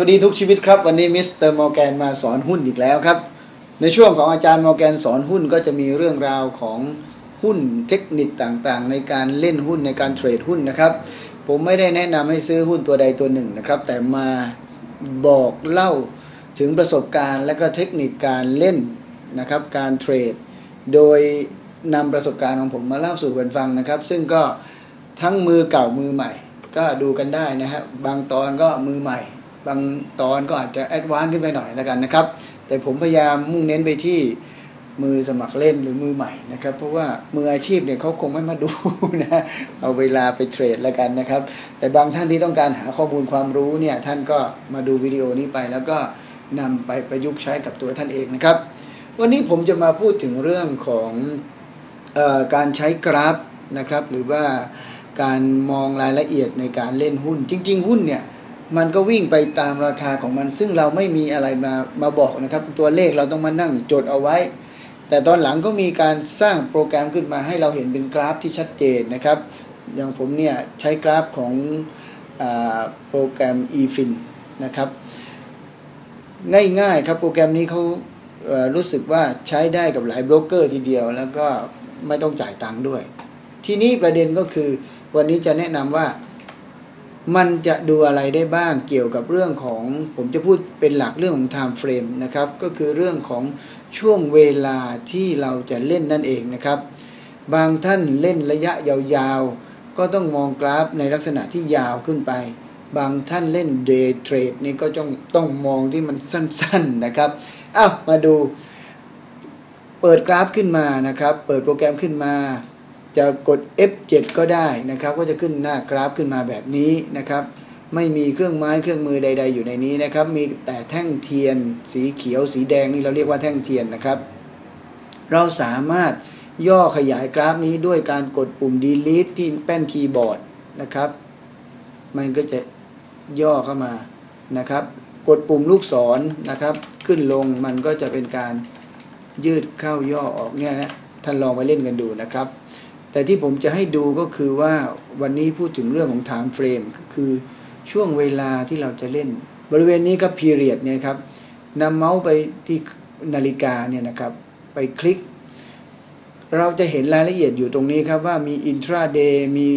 สวัสดีทุกชีวิตครับ วันนี้มิสเตอร์มอร์แกนมาสอนหุ้นอีกแล้วครับ ในช่วงของอาจารย์มอร์แกนสอนหุ้นก็จะมีเรื่องราวของหุ้นเทคนิคต่างๆ ในการเล่นหุ้นในการเทรดหุ้นนะครับ ผมไม่ได้แนะนำให้ซื้อหุ้นตัวใดตัวหนึ่งนะครับ แต่มาบอกเล่าถึงประสบการณ์ และก็เทคนิคการเล่นนะครับ การเทรด โดยนำประสบการณ์ของผมมาเล่าสู่กันฟังนะครับ ซึ่งก็ทั้งมือเก่ามือใหม่ ก็ดูกันได้นะฮะบางตอนก็มือใหม่ บางตอนก็อาจจะแอดวานซ์ขึ้นไปหน่อยแล้วกันนะครับ แต่ผมพยายามมุ่งเน้นไปที่มือสมัครเล่นหรือมือใหม่นะครับ เพราะว่ามืออาชีพเนี่ยเขาคงไม่มาดูนะเอาเวลาไปเทรดแล้วกันนะครับ แต่บางท่านที่ต้องการหาข้อมูลความรู้เนี่ยท่านก็มาดูวิดีโอนี้ไป แล้วก็นำไปประยุกต์ใช้กับตัวท่านเองนะครับ วันนี้ผมจะมาพูดถึงเรื่องของออการใช้กราฟนะครับ หรือว่าการมองรายละเอียดในการเล่นหุ้น จริง ๆ หุ้นเนี่ย มันก็วิ่งไปตามราคาของมัน ซึ่งเราไม่มีอะไรมามาบอกนะครับ ตัวเลขเราต้องมานั่งจดเอาไว้ แต่ตอนหลังก็มีการสร้างโปรแกรมขึ้นมาให้เราเห็นเป็นกราฟที่ชัดเจนนะครับ อย่างผมเนี่ยใช้กราฟของอโปรแกรม eFin นะครับ ง่ายๆครับโปรแกรมนี้เขารู้สึกว่าใช้ได้กับหลายโบรกเกอร์ทีเดียว แล้วก็ไม่ต้องจ่ายตังค์ด้วย ทีนี้ประเด็นก็คือวันนี้จะแนะนำว่า มันจะดูอะไรได้บ้างเกี่ยวกับเรื่องของผมจะพูดเป็นหลักเรื่องของ time frame นะครับก็คือเรื่องของช่วงเวลาที่เราจะเล่นนั่นเองนะครับ บางท่านเล่นระยะยาวๆ ก็ต้องมองกราฟในลักษณะที่ยาวขึ้นไป บางท่านเล่น day trade นี่ก็ต้องต้องมองที่มันสั้นๆนะครับอ้าวมาดู เปิดกราฟขึ้นมานะครับ เปิดโปรแกรมขึ้นมา จะกด F7 ก็ได้นะครับ ก็จะขึ้นหน้ากราฟขึ้นมาแบบนี้นะครับ ไม่มีเครื่องไม้เครื่องมือใด ๆ อยู่ในนี้นะครับ มีแต่แท่งเทียน สีเขียวสีแดงนี่เราเรียกว่าแท่งเทียนนะครับ เราสามารถย่อขยายกราฟนี้ด้วยการกดปุ่ม delete ที่แป้นคีย์บอร์ดนะครับ มันก็จะย่อเข้ามานะครับ กดปุ่มลูกศรนนะครับ ขึ้นลงมันก็จะเป็นการยืดเข้าย่อออกเนี่ยนะท่านลองไปเล่นกันดูนะครับ แต่ที่ผมจะให้ดูก็คือว่าวันนี้พูดถึงเรื่องของ time frame คือช่วงเวลาที่เราจะเล่น บริเวณนี้ครับ period เนี่ยครับนำเมาส์ไปที่นาฬิกาเนี่ยนะครับ ไปคลิก เราจะเห็นรายละเอียดอยู่ตรงนี้ครับว่ามี intraday มี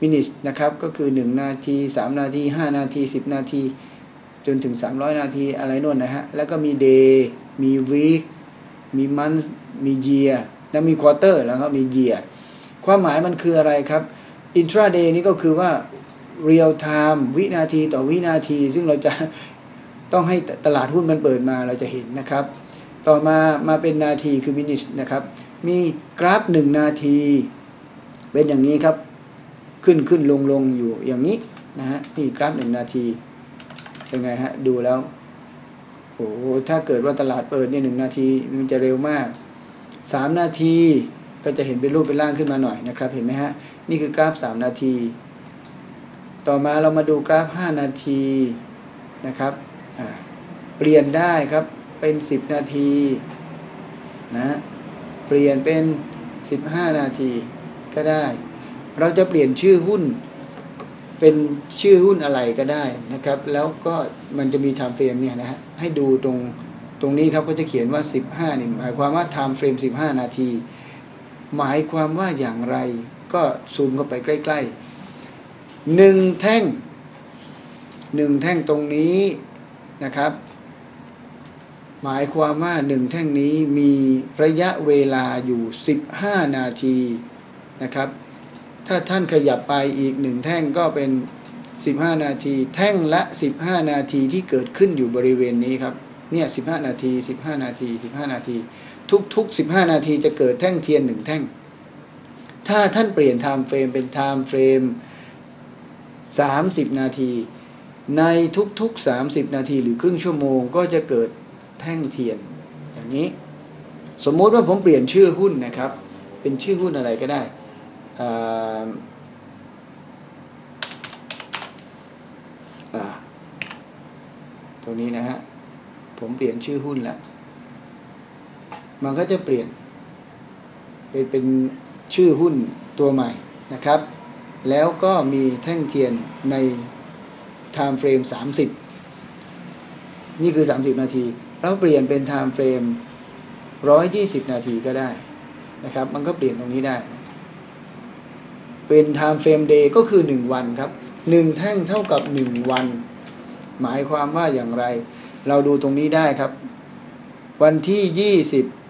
minutes นะครับ ก็คือ 1 นาที 3 นาที 5 นาที 10 นาที จนถึง 300 นาทีอะไรนู่นนะฮะ แล้วก็มี day มี week มี month มี year แล้วมี quarter แล้วก็มี year ความหมายมันคืออะไรครับ intraday นี่ก็คือว่า real time วินาทีต่อวินาที ซึ่งเราจะต้องให้ตลาดหุ้นมันเปิดมาเราจะเห็นนะครับ ต่อมามาเป็นนาทีคือ minute นะครับ มีกราฟ 1 นาที เป็นอย่างนี้ครับ ขึ้นขึ้นลงลงอยู่อย่างนี้นะฮะนี่กราฟ 1 นาทีเป็นไงฮะดูแล้วโอ้ถ้าเกิดว่าตลาดเปิดเนี่ยหนาทีมันจะเร็วมาก 3 นาที ก็จะเห็นเป็นรูปเป็นร่างขึ้นมาหน่อยนะครับ เห็นไหมฮะ นี่คือกราฟ 3 นาที ต่อมาเรามาดูกราฟ 5 นาทีนะครับ เปลี่ยนได้ครับ เป็น 10 นาทีนะ เปลี่ยนเป็น 15 นาทีก็ได้ เราจะเปลี่ยนชื่อหุ้นเป็นชื่อหุ้นอะไรก็ได้นะครับ แล้วก็มันจะมี time frame เนี่ยนะฮะ ให้ดูตรงตรงนี้ครับก็จะเขียนว่า 15นี่หมายความว่า time frame 15 นาที หมายความว่าอย่างไร ก็ซูมเข้าไปใกล้ๆหนึ่งแท่งหนึ่งแท่งตรงนี้นะครับ หมายความว่าหนึ่งแท่งนี้มีระยะเวลาอยู่ 15 นาทีนะครับ ถ้าท่านขยับไปอีกหนึ่งแท่งก็เป็น 15 นาที แท่งละ 15 นาทีที่เกิดขึ้นอยู่บริเวณนี้ครับเนี่ย15 นาที 15 นาที 15 นาที ทุกๆ 15 นาทีจะเกิดแท่งเทียนหนึ่งแท่ง ถ้าท่านเปลี่ยนไทม์เฟรมเป็นไทม์เฟรม 30 นาที ในทุกๆ 30 นาทีหรือครึ่งชั่วโมงก็จะเกิดแท่งเทียน อย่างนี้ สมมติว่าผมเปลี่ยนชื่อหุ้นนะครับ เป็นชื่อหุ้นอะไรก็ได้ตรงนี้นะฮะ ผมเปลี่ยนชื่อหุ้นแล้ว มันก็จะเปลี่ยน เป็นเป็นชื่อหุ้นตัวใหม่นะครับ แล้วก็มีแท่งเทียนใน time frame 30 นี่คือ 30 นาที เราเปลี่ยนเป็น time frame 120 นาทีก็ได้นะครับ มันก็เปลี่ยนตรงนี้ได้ เป็น time frame day ก็คือ 1 วันครับ 1 แท่งเท่ากับ 1 วัน หมายความว่าอย่างไร เราดูตรงนี้ได้ครับ วันที่ 20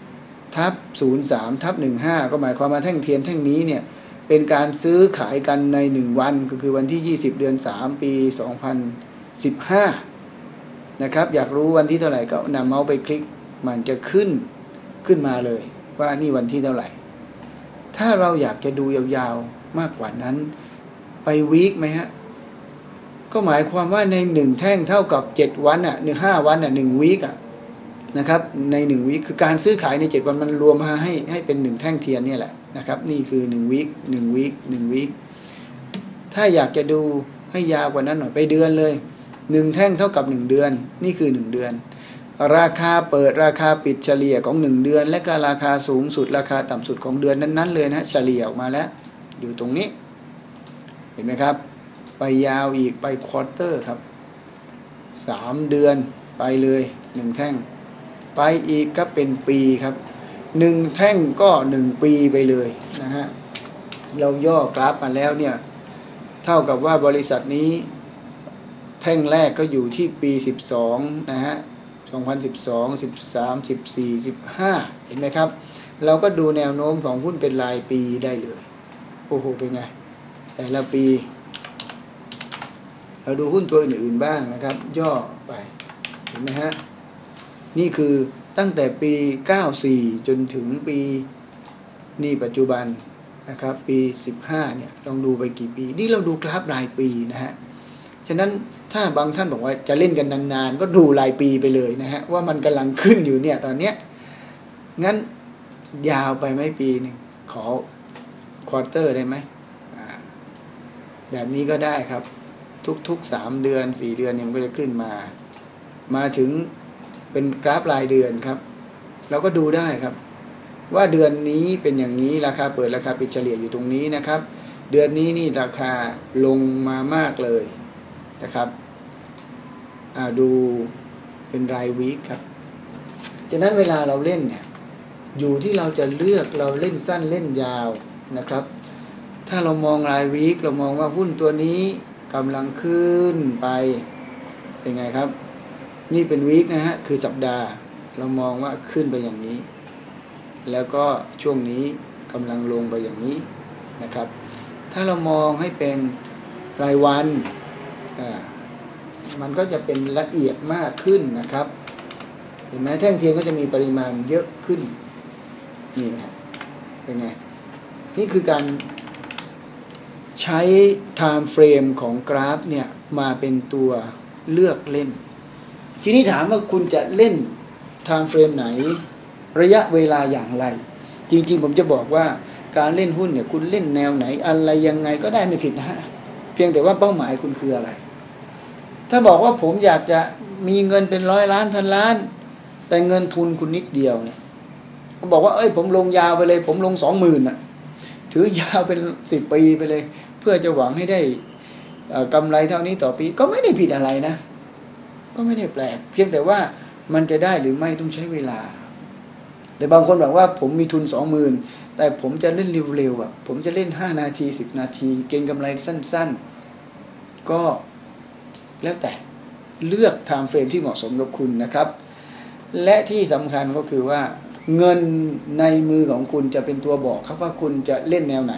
ทับ03ทับ15ก็หมายความว่าแท่งเทียนแท่งนี้เนี่ยเป็นการซื้อขายกันใน 1 วันก็คือวันที่ 20 เดือน 3 ปี 2015 นะครับ อยากรู้วันที่เท่าไหร่ก็นำเมาส์ไปคลิกมันจะขึ้นขึ้นมาเลย ว่านี่วันที่เท่าไหร่ ถ้าเราอยากจะดูยาวๆมากกว่านั้น ไปวีคไหมฮะ ก็หมายความว่าในหนึ่งแท่งเท่ากับ 7 วันอะหนึ่งห้าวันอะหนึ่งวีคอะ นะครับในหนึ่งวีคคือการซื้อขายใน 7 วันมันรวมมาให้ให้เป็นหนึ่งแท่งเทียนเนี่ยแหละนะครับนี่คือ1วีคหนึ่งวีคหนึ่งวีคถ้าอยากจะดูให้ยาวกว่านั้นหน่อยไปเดือนเลยหนึ่งแท่งเท่ากับ 1 เดือน นี่คือ 1 เดือน ราคาเปิดราคาปิดเฉลี่ยของ 1 เดือน และก็ราคาสูงสุดราคาต่ำสุดของเดือนนั้นๆเลยนะเฉลี่ยออกมาแล้วอยู่ตรงนี้ เห็นไหมครับ ไปยาวอีกไปควอเตอร์ครับสามเดือนไปเลยหนึ่งแท่ง ไปอีกก็เป็นปีครับหนึ่งแท่งก็หนึ่งปีไปเลยนะฮะเราย่อกราฟมาแล้วเนี่ย เท่ากับว่าบริษัทนี้ แท่งแรกก็อยู่ที่ปี 12 นะฮะ 2012 13 14 15 เห็นไหมครับ เราก็ดูแนวโน้มของหุ้นเป็นรายปีได้เลย โอ้โห เป็นไง แต่ละปี เราดูหุ้นตัวอื่นๆบ้างนะครับ ย่อไป เห็นไหมฮะ นี่คือตั้งแต่ปี 94 จนถึงปีนี่ปัจจุบันนะครับปี 15 เนี่ยลองดูไปกี่ปี นี่เราดูกราฟรายปีนะฮะ ฉะนั้นถ้าบางท่านบอกว่าจะเล่นกันนานๆ ก็ดูรายปีไปเลยนะฮะ ว่ามันกำลังขึ้นอยู่เนี่ยตอนเนี้ย งั้นยาวไปไหมปีหนึ่งขอควอเตอร์ได้ไหมแบบนี้ก็ได้ครับ ทุกๆสามเดือนสี่เดือนเนี่ยมันก็จะขึ้นมา มาถึง เป็นกราฟรายเดือนครับ เราก็ดูได้ครับ ว่าเดือนนี้เป็นอย่างนี้ราคาเปิดราคาปิดเฉลี่ยอยู่ตรงนี้นะครับ เดือนนี้นี่ราคาลงมามากเลยนะครับดูเป็นรายวีคครับฉะนั้นเวลาเราเล่นเนี่ยอยู่ที่เราจะเลือกเราเล่นสั้นเล่นยาวนะครับ ถ้าเรามองรายวีคเรามองว่าหุ้นตัวนี้กำลังขึ้นไปเป็นไงครับ นี่เป็นวีคนะฮะ คือสัปดาห์ เรามองว่าขึ้นไปอย่างนี้ แล้วก็ช่วงนี้กำลังลงไปอย่างนี้นะครับ ถ้าเรามองให้เป็นรายวันมันก็จะเป็นละเอียดมากขึ้นนะครับ เห็นไหมแท่งเทียนก็จะมีปริมาณเยอะขึ้น นี่นะครับเป็นไง นี่คือการใช้ time frame ของกราฟเนี่ย มาเป็นตัวเลือกเล่น ทีนี้ถามว่าคุณจะเล่น time frame ไหน ระยะเวลาอย่างไร จริง ๆ ผมจะบอกว่าการเล่นหุ้นเนี่ยคุณเล่นแนวไหนอะไรยังไงก็ได้ไม่ผิดนะฮะเพียงแต่ว่าเป้าหมายคุณคืออะไร ถ้าบอกว่าผมอยากจะมีเงินเป็นร้อยล้านพันล้าน แต่เงินทุนคุณนิดเดียวเนี่ยผมบอกว่าเอ้ยผมลงยาวไปเลย ผมลงสองหมื่นอะถือยาวเป็นสิบปีไปเลย เพื่อจะหวังให้ได้กำไรเท่านี้ต่อปีก็ไม่ได้ผิดอะไรนะ ก็ไม่ได้แปลก เพียงแต่ว่ามันจะได้หรือไม่ต้องใช้เวลา แต่บางคนบอกว่าผมมีทุนสองหมื่นแต่ผมจะเล่นเร็วๆอะ ผมจะเล่นห้านาทีสิบนาที เก็งกำไรสั้น ๆ ก็แล้วแต่เลือกไทม์เฟรมที่เหมาะสมกับคุณนะครับ และที่สำคัญก็คือว่า เงินในมือของคุณจะเป็นตัวบอกครับว่าคุณจะเล่นแนวไหน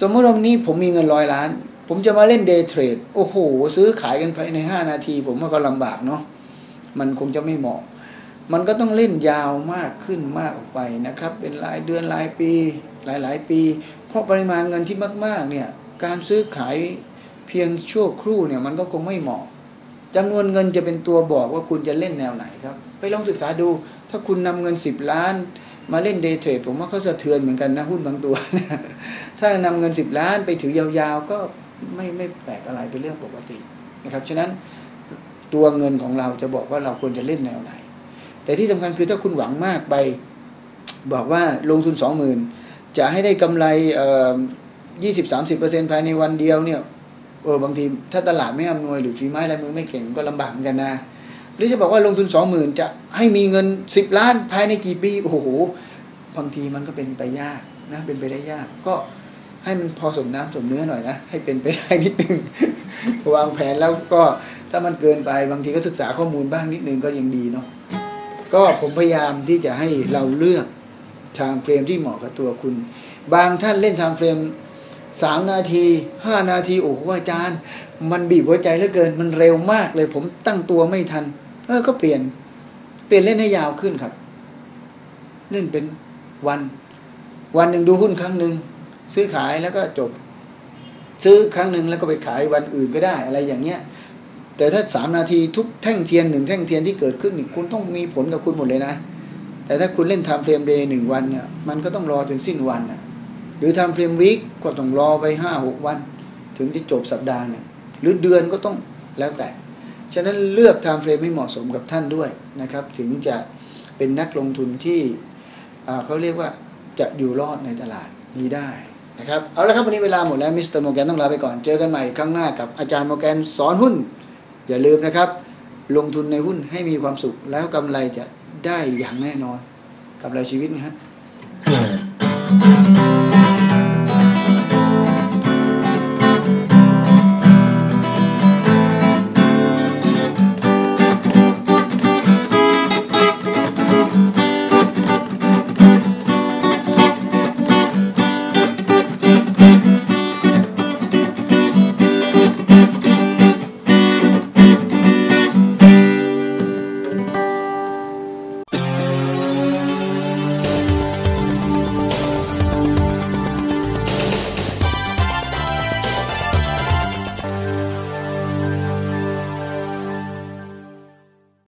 สมมติวันนี้ผมมีเงินร้อยล้าน ผมจะมาเล่นเดย์เทรดโอ้โห ซื้อขายกันภายใน 5 นาที ผมว่าก็ลำบากเนาะมันคงจะไม่เหมาะ มันก็ต้องเล่นยาวมากขึ้นมากออกไปนะครับ เป็นรายเดือนรายปี หลาย ๆ ปี เพราะปริมาณเงินที่มาก ๆ เนี่ย การซื้อขายเพียงชั่วครู่เนี่ยมันก็คงไม่เหมาะจำนวนเงินจะเป็นตัวบอกว่าคุณจะเล่นแนวไหนครับ ไปลองศึกษาดู ถ้าคุณนำเงิน 10 ล้าน มาเล่นเดย์เทรดผมว่าเขาสะเทือนเหมือนกันนะหุ้นบางตัว ถ้านำเงิน 10 ล้านไปถือยาวๆก็ ไม่ไม่แปลกอะไรเป็นเรื่องปกตินะครับฉะนั้นตัวเงินของเราจะบอกว่าเราควรจะเล่นแนวไหน แต่ที่สำคัญคือถ้าคุณหวังมากไปบอกว่าลงทุน20,000จะให้ได้กำไรยี่สิบสามสิบเปอร์เซ็นภายในวันเดียวเนี่ยเออบางทีถ้าตลาดไม่อำนวยหรือฝีไม้ลายมือไม่เก่งก็ลำบากกันนะ หรือจะบอกว่าลงทุนสองหมื่นจะให้มีเงินสิบล้านภายในกี่ปีโอ้โหบางทีมันก็เป็นไปยากนะเป็นไปได้ยากก็ ให้มันพอสมน้ำสมเนื้อหน่อยนะ ให้เป็นไปได้นิดนึงวางแผนแล้วก็ถ้ามันเกินไปบางทีก็ศึกษาข้อมูลบ้างนิดนึงก็ยังดีเนาะก็ผมพยายามที่จะให้เราเลือกทางเฟรมที่เหมาะกับตัวคุณ บางท่านเล่นทางเฟรมสามนาทีห้านาทีโอ้โหอาจารย์ มันบีบหัวใจเหลือเกินมันเร็วมากเลย ผมตั้งตัวไม่ทัน เออก็เปลี่ยน เปลี่ยนเล่นให้ยาวขึ้นครับ เล่นเป็นวัน วันหนึ่งดูหุ้นครั้งหนึ่ง ซื้อขายแล้วก็จบ ซื้อครั้งหนึ่งแล้วก็ไปขายวันอื่นก็ได้อะไรอย่างเงี้ย แต่ถ้าสามนาทีทุกแท่งเทียนหนึ่งแท่งเทียนที่เกิดขึ้นนี่คุณต้องมีผลกับคุณหมดเลยนะ แต่ถ้าคุณเล่นทม์เฟรมเดย์หนึ่งวันเนี่ยมันก็ต้องรอจนสิ้นวันนะหรือทม์เฟรมวีคก็ต้องรอไปห้าหกวัน ถึงจะจบสัปดาห์เนี่ยหรือเดือนก็ต้องแล้วแต่ ฉะนั้นเลือกทม์เฟรมให้เหมาะสมกับท่านด้วยนะครับ ถึงจะเป็นนักลงทุนที่เขาเรียกว่าจะอยู่รอดในตลาดนี้ได้ นะครับเอาละครับวันนี้เวลาหมดแล้วมิสเตอร์โมแกนต้องลาไปก่อนเจอกันใหม่ครั้งหน้ากับอาจารย์โมแกนสอนหุ้น อย่าลืมนะครับ ลงทุนในหุ้นให้มีความสุขแล้วกำไรจะได้อย่างแน่นอน กับรายชีวิตนะฮะ